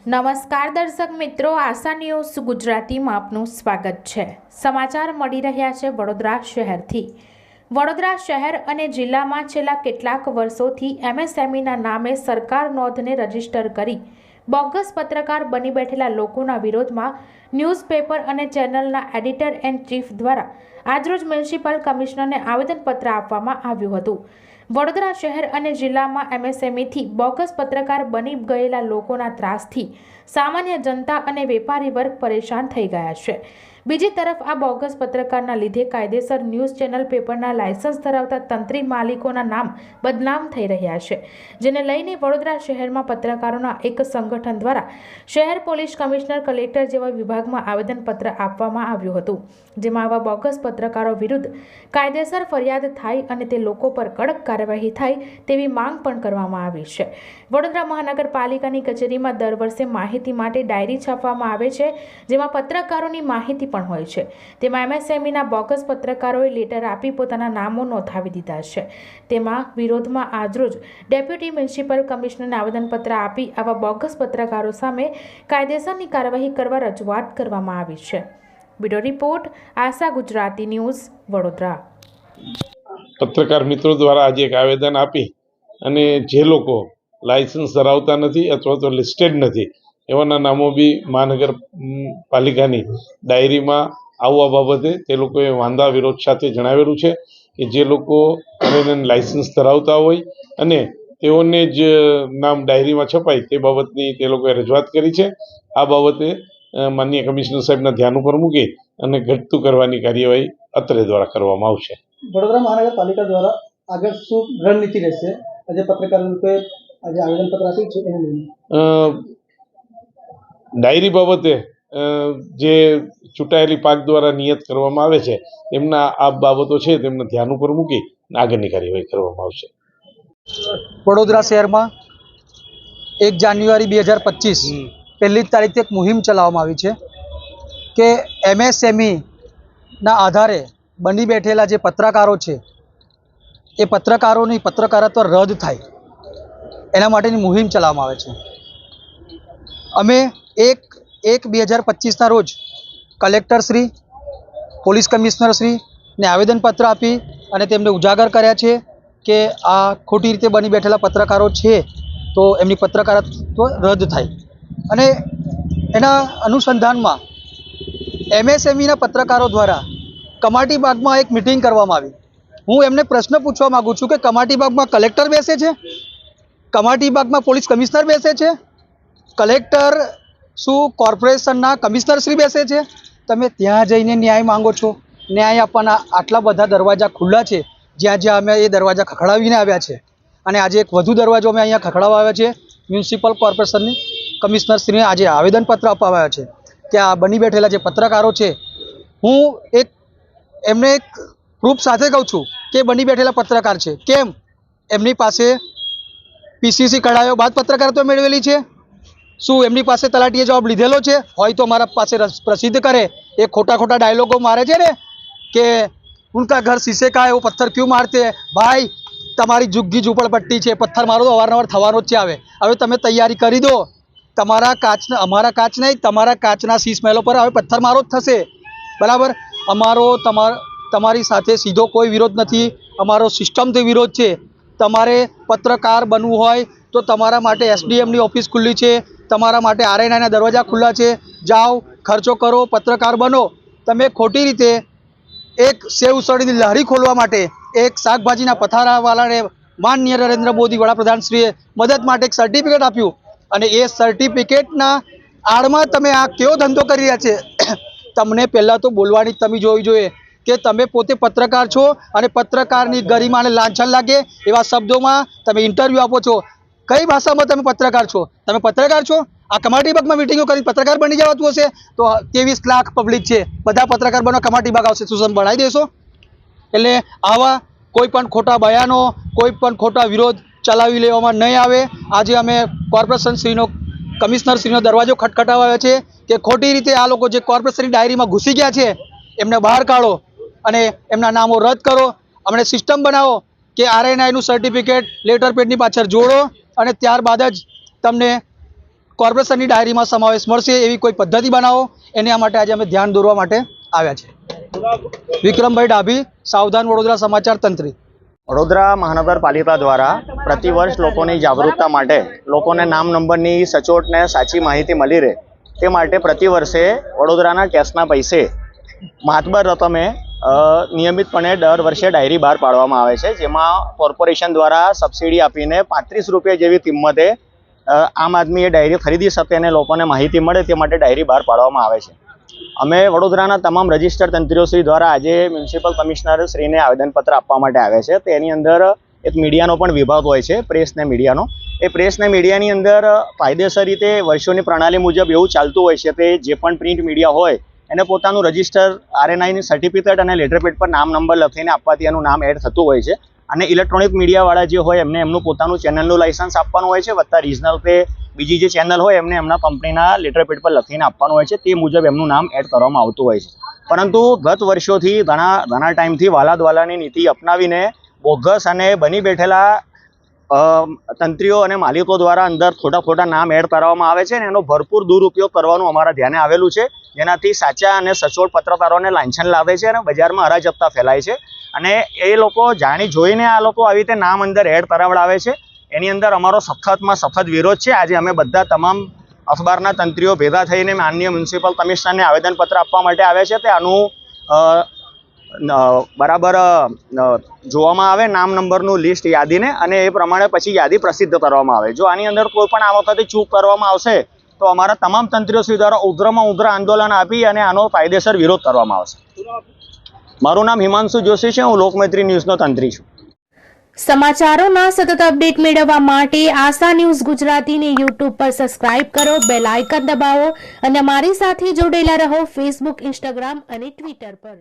નમસ્કાર દર્શક મિત્રો, આશા ન્યૂઝ ગુજરાતીમાં આપનું સ્વાગત છે. સમાચાર મળી રહ્યા છે વડોદરા શહેરથી. વડોદરા શહેર અને જિલ્લામાં છેલ્લા કેટલાક વર્ષોથી એમએસએમઈના નામે સરકાર નોંધને રજિસ્ટર કરી બોગસ પત્રકાર બની બેઠેલા લોકોના વિરોધમાં ન્યૂઝપેપર અને ચેનલના એડિટર એન્ડ ચીફ દ્વારા આજરોજ મ્યુનિસિપલ કમિશનરને આવેદનપત્ર આપવામાં આવ્યું હતું. વડોદરા શહેર અને જિલ્લામાં એમએસએમઈથી બોગસ પત્રકાર બની ગયેલા લોકોના ત્રાસથી સામાન્ય જનતા અને વેપારી વર્ગ પરેશાન થઈ ગયા છે. બીજી તરફ આ બોગસ પત્રકારના લીધે કાયદેસર ન્યૂઝ ચેનલ પેપરના લાયસન્સ ધરાવતા તંત્રી માલિકોના નામ બદનામ થઈ રહ્યા છે, જેને લઈને વડોદરા શહેરમાં પત્રકારોના એક સંગઠન દ્વારા શહેર પોલીસ કમિશનર કલેક્ટર જેવા વિભાગમાં આવેદનપત્ર આપવામાં આવ્યું હતું, જેમાં આવા બોગસ પત્રકારો વિરુદ્ધ કાયદેસર ફરિયાદ થાય અને તે લોકો પર કડક કાર્યવાહી થાય તેવી માંગ પણ કરવામાં આવી છે. વડોદરા મહાનગરપાલિકાની કચેરીમાં દર વર્ષે માહિતી માટે ડાયરી છાપવામાં આવે છે, જેમાં પત્રકારોની માહિતી પણ હોય છે. તેમાં એમએસએમઈના બોગસ પત્રકારોએ લેટર આપી પોતાના નામો નોંધાવી દીધા છે. તેમાં વિરોધમાં આજરોજ ડેપ્યુટી મ્યુનિસિપલ કમિશનરને આવેદનપત્ર આપી આવા બોગસ પત્રકારો સામે કાયદેસરની કાર્યવાહી કરવા રજૂઆત કરવામાં આવી છે. Bureau report, Asha Gujarati news, Vadodara. પત્રકાર મિત્રો દ્વારા આજે એક આવેદન આપી અને જે લોકો લાયસન્સ ધરાવતા નથી અથવા તો લિસ્ટેડ નથી એવાના નામો બી મહાનગર પાલિકાની ડાયરીમાં આવવા બાબતે તે લોકોએ વાંધા વિરોધ સાથે જણાવેલું છે કે જે લોકો લાયસન્સ ધરાવતા હોય અને તેઓને જ નામ ડાયરીમાં છપાય તે બાબતની તે લોકોએ રજૂઆત કરી છે. આ બાબતે માનનીય કમિશનર સાહેબના ધ્યાન ઉપર મૂકી અને ઘટતું કરવાની કાર્યવાહી અત્રે દ્વારા કરવામાં આવશે. વડોદરા મહાનગરપાલિકા દ્વારા આગળ શું રણનીતિ રહેશે? આજે પત્રકાર આજે આવેદનપત્ર આપ્યું છે ડાયરી બાબતે જે ચૂંટાયેલી પાક દ્વારા નિયત કરવામાં આવે છે તેમના આ બાબતો છે તેમને ધ્યાન ઉપર મૂકી આગળની કાર્યવાહી કરવામાં આવશે. વડોદરા શહેરમાં એક જાન્યુઆરી બે હજાર પચીસ પહેલી જ તારીખથી એક મુહિમ ચલાવવામાં આવી છે કે એમએસએમઈના આધારે બની બેઠેલા જે પત્રકારો છે એ પત્રકારોની પત્રકારત્વ રદ થાય. એના માટેની મુહિમ ચલાવવામાં આવે છે. અમે એક એક બે હજાર પચીસના રોજ કલેક્ટરશ્રી પોલીસ કમિશનરશ્રીને આવેદનપત્ર આપી અને તેમને ઉજાગર કર્યા છે કે આ ખોટી રીતે બની બેઠેલા પત્રકારો છે તો એમની પત્રકારત્વ રદ થાય. અને એના અનુસંધાનમાં એમએસએમઈના પત્રકારો દ્વારા કમાટી બાગમાં એક મિટિંગ કરવામાં આવી. હું એમને પ્રશ્ન પૂછવા માગું છું કે કમાટી બાગમાં કલેક્ટર બેસે છે? કમાટી બાગમાં પોલીસ કમિશનર બેસે છે? કલેક્ટર શું કોર્પોરેશનના કમિશનરશ્રી બેસે છે? તમે ત્યાં જઈને ન્યાય માંગો છો. ન્યાય આપવાના આટલા બધા દરવાજા ખુલ્લા છે જ્યાં જ્યાં અમે એ દરવાજા ખખડાવીને આવ્યા છે. અને આજે એક વધુ દરવાજો અમે અહીંયા ખખડાવવા આવ્યા છે. મ્યુનિસિપલ કોર્પોરેશનની કમિશનરશ્રીને આજે આવેદનપત્ર આપવા આવ્યા છે કે આ બની બેઠેલા જે પત્રકારો છે, હું એક, એમને એક પ્રૂફ સાથે કહું છું કે બની બેઠેલા પત્રકાર છે. કેમ? એમની પાસે પીસીસી કઢાયો બાદ પત્રકારત્વ મેળવેલી છે. શું એમની પાસે તલાટીએ જવાબ લીધેલો છે? હોય તો મારા પાસે પ્રસિદ્ધ કરે. એ ખોટા ખોટા ડાયલોગો મારે છે ને, કે ઉનકા ઘર શીશે કા એવો પથ્થર ક્યુ મારતે ભાઈ, તમારી જુગ્ગી ઝૂંપડપટ્ટી છે. પથ્થર મારો તો અવારનવાર થવાનો જ છે આવે. હવે તમે તૈયારી કરી દો. તમારા કાચના, અમારા કાચ નહીં, તમારા કાચના શીશ મહેલો પર હવે પથ્થર મારો જ થશે. બરાબર? અમારો, તમારી સાથે સીધો કોઈ વિરોધ નથી. અમારો સિસ્ટમથી વિરોધ છે. તમારે પત્રકાર બનવું હોય તો તમારા માટે એસડીએમની ઓફિસ ખુલ્લી છે. તમારા માટે આરએનઆઈના દરવાજા ખુલ્લા છે. જાઓ, ખર્ચો કરો, પત્રકાર બનો. તમે ખોટી રીતે એક સેવ ઉસળીની લહેરી ખોલવા માટે એક શાકભાજીના પથારાવાળાને માનનીય નરેન્દ્ર મોદી વડાપ્રધાનશ્રીએ મદદ માટે એક સર્ટિફિકેટ આપ્યું. અને એ સર્ટિફિકેટના આડમાં તમે આ કેવો ધંધો કરી રહ્યા છે? તમને પહેલાં તો બોલવાની તમે જોવી જોઈએ કે તમે પોતે પત્રકાર છો અને પત્રકારની ગરિમાને લાંછન લાગે એવા શબ્દોમાં તમે ઇન્ટરવ્યૂ આપો છો. કઈ ભાષામાં તમે પત્રકાર છો? તમે પત્રકાર છો? આ કમાટી બાગમાં મિટિંગો કરી પત્રકાર બની જવાતું હશે? તો ત્રેવીસ લાખ પબ્લિક છે. બધા પત્રકાર બનો, કમાટી બાગ આવશે. શું બનાવી દેશો. એટલે આવા કોઈ પણ ખોટા બયાનો, કોઈ પણ ખોટા વિરોધ ચલાવી લેવામાં નહીં આવે. આજે અમે કોર્પોરેશન શ્રીનો કમિશનર શ્રીનો દરવાજો ખટખટાવ્યો છે કે ખોટી રીતે આ લોકો જે કોર્પોરેશનની ડાયરીમાં ઘૂસી ગયા છે, એમને બહાર કાઢો અને એમના નામો રદ કરો. અમને સિસ્ટમ બનાવો કે આરએનઆઈનું સર્ટિફિકેટ લેટર પેડની પાછળ જોડો. અને ત્યારબાદ જ તમને કોર્પોરેશનની ડાયરીમાં સમાવેશ મળશે એવી કોઈ પદ્ધતિ બનાવો. એના માટે આજે અમે ધ્યાન દોરવા માટે આવ્યા છે. વિક્રમભાઈ ડાભી, સાવધાન વડોદરા સમાચાર તંત્રી. વડોદરા મહાનગરપાલિકા દ્વારા પ્રતિવર્ષ લોકોની જાગૃતતા માટે લોકોને નામ નંબરની સચોટ ને સાચી માહિતી મળી રહે તે માટે પ્રતિવર્ષે વડોદરાના કેશના પૈસે માતબર રકમે નિયમિતપણે દર વર્ષે ડાયરી બહાર પાડવામાં આવે છે, જેમાં કોર્પોરેશન દ્વારા સબસિડી આપીને પાંત્રીસ રૂપિયા જેવી કિંમતે આમ આદમી એ ડાયરી ખરીદી શકે અને લોકોને માહિતી મળે તે માટે ડાયરી બહાર પાડવામાં આવે છે. અમે વડોદરાના તમામ રજિસ્ટર તંત્રીઓશ્રી દ્વારા આજે મ્યુનિસિપલ કમિશનર શ્રીને આવેદનપત્ર આપવા માટે આવે છે. તેની અંદર એક મીડિયાનો પણ વિભાગ હોય છે, પ્રેસ ને મીડિયાનો. એ પ્રેસ ને મીડિયાની અંદર કાયદેસર રીતે વર્ષોની પ્રણાલી મુજબ એવું ચાલતું હોય છે કે જે પણ પ્રિન્ટ મીડિયા હોય એને પોતાનું રજિસ્ટર આરએનઆઈની સર્ટિફિકેટ અને લેટરપેડ પર નામ નંબર લખીને આપવાથી એનું નામ એડ થતું હોય છે. અને ઇલેક્ટ્રોનિક મીડિયાવાળા જે હોય એમને એમનું પોતાનું ચેનલનું લાઇસન્સ આપવાનું હોય છે, વત્તા રિજનલ કે બીજી જે ચેનલ હોય એમને એમના કંપનીના લેટરપેડ પર લખીને આપવાનું હોય છે. તે મુજબ એમનું નામ એડ કરવામાં આવતું હોય છે. પરંતુ ગત વર્ષોથી ઘણા ઘણા ટાઈમથી વાલાદવાલાની નીતિ અપનાવીને બોગસ અને બની બેઠેલા તંત્રીઓ અને માલિકો દ્વારા અંદર ખોટા ખોટા નામ એડ કરવામાં આવે છે અને એનો ભરપૂર દુરુપયોગ કરવાનું અમારા ધ્યાને આવેલું છે. જેનાથી સાચા અને સચોટ પત્રકારોને લાંછન લાવે છે અને બજારમાં અરાજકતા ફેલાય છે. અને એ લોકો જાણી જોઈને આ લોકો આવી રીતે નામ અંદર એડ કરાવડાવે છે. એની અંદર અમારો સખતમાં સખત વિરોધ છે. આજે અમે બધા તમામ અખબારના તંત્રીઓ ભેગા થઈને માનનીય મ્યુનિસિપલ કમિશનરને આવેદનપત્ર આપવા માટે આવ્યા છે. તે આનું બરાબર જોવામાં આવે નામ નંબરનું લિસ્ટ યાદીને અને એ પ્રમાણે પછી યાદી પ્રસિદ્ધ કરવામાં આવે. જો આની અંદર કોઈ પણ આ વખતે ચૂક કરવામાં આવશે, તો અમારા તમામ તંત્રીઓ દ્વારા ઉગ્રમાં ઉગ્ર આંદોલન આપી અને આનો કાયદેસર વિરોધ કરવામાં આવશે. મારું નામ હિમાંશુ જોશી છે, હું લોકમૈત્રી ન્યૂઝનો તંત્રી છું. સમાચારોના સતત અપડેટ મેળવવા માટે આશા ન્યૂઝ ગુજરાતીને યુટ્યુબ પર સબસ્ક્રાઇબ કરો, બેલ આઇકન દબાવો અને અમારી સાથે જોડેલા રહો ફેસબુક, ઇન્સ્ટાગ્રામ અને ટ્વિટર પર.